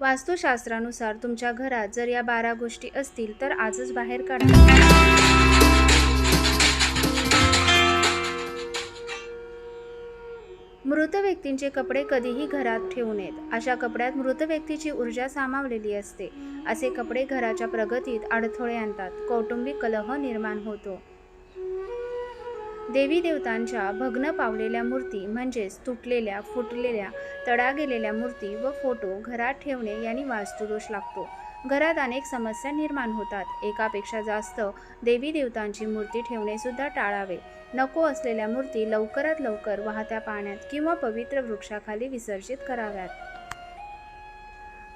वास्तुशास्त्रानुसार तुमच्या घरात जर या बारा गोष्टी असतील तर आजच बाहेर काढा. मृत व्यक्तींचे कपडे कधीही घरात ठेवू नयेत. अशा कपड्यात मृत व्यक्तीची ऊर्जा सामावलेली असते. असे कपडे घराच्या प्रगतीत अडथळे आणतात. कौटुंबिक कलह निर्माण होतो. देवी देवतांच्या भग्न पावलेल्या मूर्ती म्हणजेच तुटलेल्या फुटलेल्या तडा गेलेल्या मूर्ती व फोटो घरात ठेवणे यांनी वास्तुदोष लागतो. घरात अनेक समस्या निर्माण होतात. एकापेक्षा जास्त देवी देवतांची मूर्ती ठेवणेसुद्धा टाळावे. नको असलेल्या मूर्ती लवकरात लवकर वाहत्या पाण्यात किंवा पवित्र वृक्षाखाली विसर्जित कराव्यात.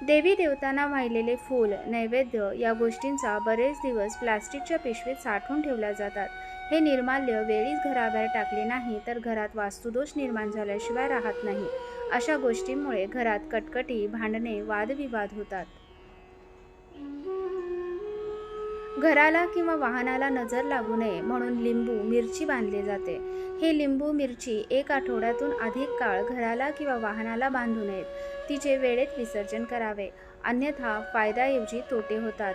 देवी देवतांना वाहिलेले फूल नैवेद्य या गोष्टींचा बरेच दिवस प्लास्टिकच्या पिशवीत साठवून ठेवल्या जातात. हे निर्माल्य वेळीच घराबाहेर टाकले नाही तर घरात वास्तुदोष निर्माण झाल्याशिवाय राहत नाही. अशा गोष्टींमुळे घरात कटकटी भांडणे वादविवाद होतात. घराला किंवा वाहनाला नजर लागू नये म्हणून लिंबू मिरची बांधले जाते. हे लिंबू मिरची एक आठवड्यातून अधिक काळ घराला किंवा वाहनाला बांधू नयेत. तिचे वेळेत विसर्जन करावे. अन्यथा फायद्याऐवजी तोटे होतात.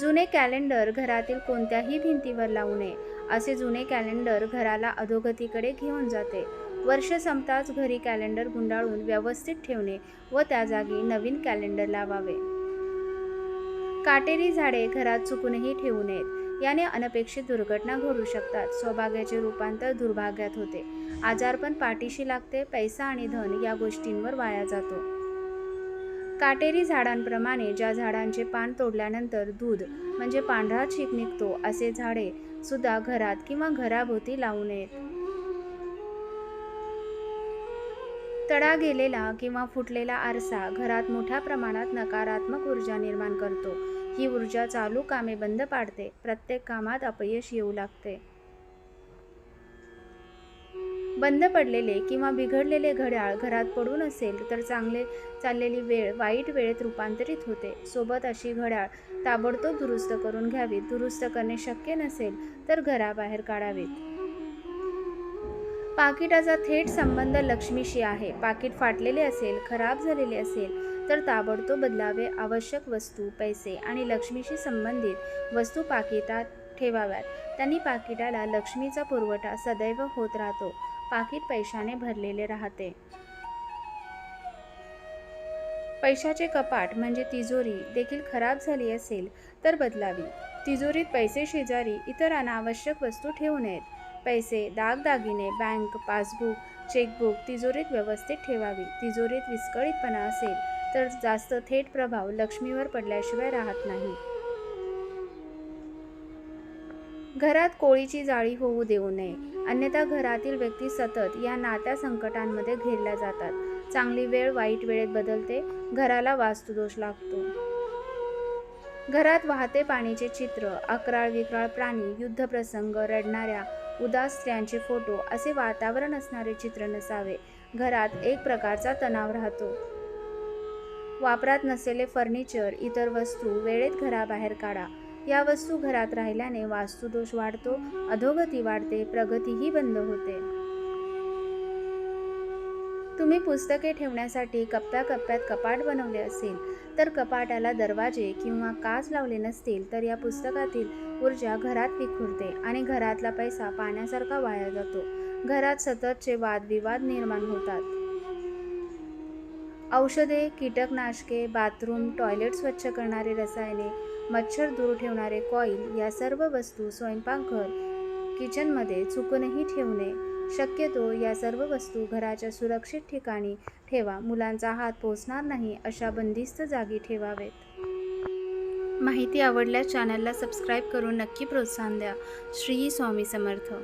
जुने कॅलेंडर घरातील कोणत्याही भिंतीवर लावू नये. असे जुने कॅलेंडर घराला अधोगतीकडे घेऊन जाते. वर्ष संपताच घरी कॅलेंडर गुंडाळून व्यवस्थित ठेवणे व त्या जागी नवीन कॅलेंडर लावावे. काटेरी झाडे घरात चुकूनही ठेवू नयेत. याने अनपेक्षित दुर्घटना घडू शकतात. सौभाग्याचे रूपांतर दुर्भाग्यात होते. आजारपण पाठीशी लागते. पैसा आणि धन या गोष्टींवर वाया जातो. काटेरी झाडांप्रमाणे ज्या झाडांचे पान तोडल्यानंतर दूध म्हणजे पांढरा चीक निघतो असे झाडे सुद्धा घरात किंवा घराभोवती लावू नयेत. तडा गेलेला किंवा फुटलेला आरसा घरात मोठ्या प्रमाणात नकारात्मक ऊर्जा निर्माण करतो. ही ऊर्जा चालू कामे बंद पाडते. प्रत्येक कामात अपयश येऊ लागते. बंद पडलेले किंवा बिघडलेले घड्याळ घरात पडून असेल तर चांगले चाललेली वेळ वाईट वेळेत रूपांतरित होते. सोबत अशी घड्याळ ताबडतोब दुरुस्त करून घ्यावीत दुरुस्त करणे शक्य नसेल तर घराबाहेर काढावीत. पाकिटाचा थेट संबंध लक्ष्मीशी आहे. पाकिट फाटलेले असेल खराब झालेले असेल तर ताबडतोब बदलावे आवश्यक वस्तू पैसे आणि लक्ष्मीशी संबंधित वस्तू पाकिटात ठेवाव्यात. त्यांनी पाकिटाला लक्ष्मीचा पुरवठा सदैव होत राहतो. पाकिट पैशाने भरलेले राहते. पैशाचे कपाट म्हणजे तिजोरी देखील खराब झाली असेल तर बदलावी. तिजोरीत पैसे शेजारी इतर अनावश्यक वस्तू ठेवू नयेत. पैसे दागदागिने बँक पासबुक चेकबुक तिजोरीत व्यवस्थित ठेवावी. तिजोरीत विस्कळीतपणा असेल तर जास्त थेट प्रभाव लक्ष्मीवर पडल्याशिवाय राहत नाही. घरात कोळीची जाळी होऊ देऊ नये. अन्यथा घरातील व्यक्ती सतत या नात्या संकटांमध्ये घेरल्या जातात. चांगली वेळ वाईट वेळेत बदलते घराला वास्तुदोष लागतो. घरात वाहते पाण्याचे चित्र अकराळ विक्राळ प्राणी युद्धप्रसंग रडणाऱ्या उदास स्त्रियांचे फोटो असे वातावरण असणारे चित्र नसावे. घरात एक प्रकारचा तणाव राहतो. वापरात नसलेले फर्निचर इतर वस्तू वेळेत घराबाहेर काढा. या वस्तू घरात राहिल्याने वास्तुदोष वाढतो अधोगती वाढते प्रगतीही बंद होते. तुम्ही पुस्तके ठेवण्यासाठी कप्प्या कप्प्यात कपाट बनवले असेल. तर कपाटाला दरवाजे किंवा काच लावले नसतील तर या पुस्तकातील ऊर्जा घरात विखुरते आणि घरातला पैसा पाण्यासारखा वाया जातो. घरात सततचे वादविवाद निर्माण होतात. औषधे कीटकनाशके बाथरूम टॉयलेट स्वच्छ करणारे रसायने मच्छर दूर ठेवणारे कॉईल या सर्व वस्तू स्वयंपाकघर किचनमध्ये चुकूनही ठेवणे शक्यतो या सर्व वस्तू घराच्या सुरक्षित ठिकाणी ठेवा. मुलांचा हात पोचणार नाही अशा बंदिस्त जागी ठेवावेत. माहिती आवडल्यास चॅनलला सबस्क्राईब करून नक्की प्रोत्साहन द्या. श्री स्वामी समर्थ.